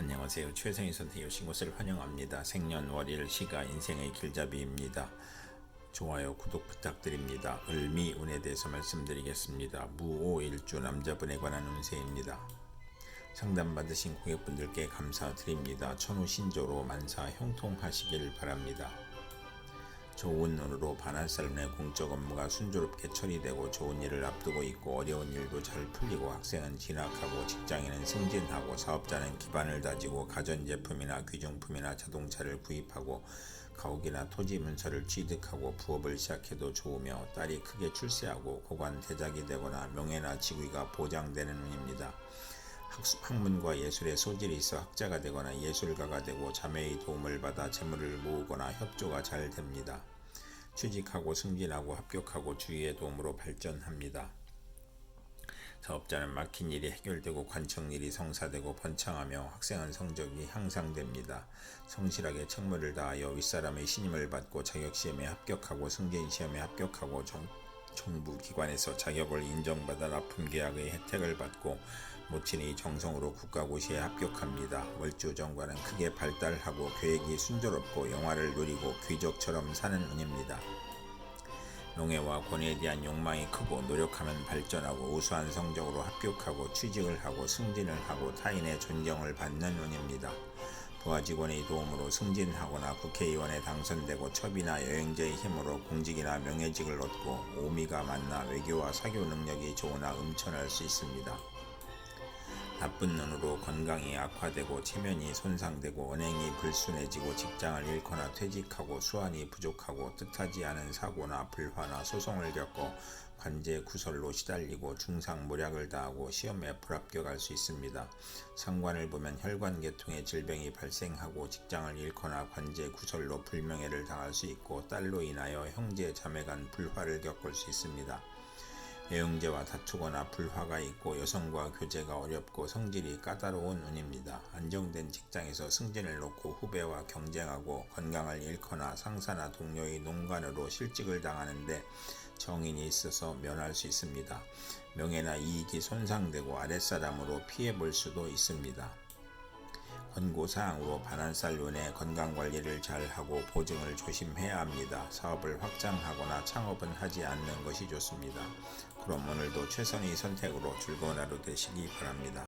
안녕하세요. 최생희 선택 오신 것을 환영합니다. 생년월일 시가 인생의 길잡이입니다. 좋아요, 구독 부탁드립니다. 을미 운에 대해서 말씀드리겠습니다. 무오일주 남자분에 관한 운세입니다. 상담 받으신 고객분들께 감사드립니다. 천우 신조로 만사 형통하시길 바랍니다. 좋은 눈으로 반환살론의 공적 업무가 순조롭게 처리되고 좋은 일을 앞두고 있고 어려운 일도 잘 풀리고 학생은 진학하고 직장인은 승진하고 사업자는 기반을 다지고 가전제품이나 귀중품이나 자동차를 구입하고 가옥이나 토지 문서를 취득하고 부업을 시작해도 좋으며 딸이 크게 출세하고 고관 대작이 되거나 명예나 직위가 보장되는 운입니다. 학문과 예술에 소질이 있어 학자가 되거나 예술가가 되고 자매의 도움을 받아 재물을 모으거나 협조가 잘 됩니다. 취직하고 승진하고 합격하고 주위의 도움으로 발전합니다. 사업자는 막힌 일이 해결되고 관청 일이 성사되고 번창하며 학생은 성적이 향상됩니다. 성실하게 책무를 다하여 윗사람의 신임을 받고 자격시험에 합격하고 승진시험에 합격하고 정, 정부 기관에서 자격을 인정받아 납품 계약의 혜택을 받고 모친이 정성으로 국가고시에 합격합니다. 월주정과는 크게 발달하고 계획이 순조롭고 영화를 누리고 귀족처럼 사는 운입니다. 명예와 권위에 대한 욕망이 크고 노력하면 발전하고 우수한 성적으로 합격하고 취직을 하고 승진을 하고 타인의 존경을 받는 운입니다. 부하 직원의 도움으로 승진하거나 국회의원에 당선되고 첩이나 여행자의 힘으로 공직이나 명예직을 얻고 오미가 만나 외교와 사교 능력이 좋으나 음천할 수 있습니다. 나쁜 눈으로 건강이 악화되고 체면이 손상되고 언행이 불순해지고 직장을 잃거나 퇴직하고 수완이 부족하고 뜻하지 않은 사고나 불화나 소송을 겪고 관제 구설로 시달리고 중상모략을 당하고 시험에 불합격할 수 있습니다. 상관을 보면 혈관계통의 질병이 발생하고 직장을 잃거나 관제 구설로 불명예를 당할 수 있고 딸로 인하여 형제 자매 간 불화를 겪을 수 있습니다. 애용제와 다투거나 불화가 있고 여성과 교제가 어렵고 성질이 까다로운 운입니다. 안정된 직장에서 승진을 놓고 후배와 경쟁하고 건강을 잃거나 상사나 동료의 농간으로 실직을 당하는데 정인이 있어서 면할 수 있습니다. 명예나 이익이 손상되고 아랫사람으로 피해 볼 수도 있습니다. 권고사항 으로 반환살론의 건강관리를 잘하고 보증을 조심해야 합니다. 사업을 확장하거나 창업은 하지 않는 것이 좋습니다. 그럼 오늘도 최선의 선택으로 즐거운 하루 되시기 바랍니다.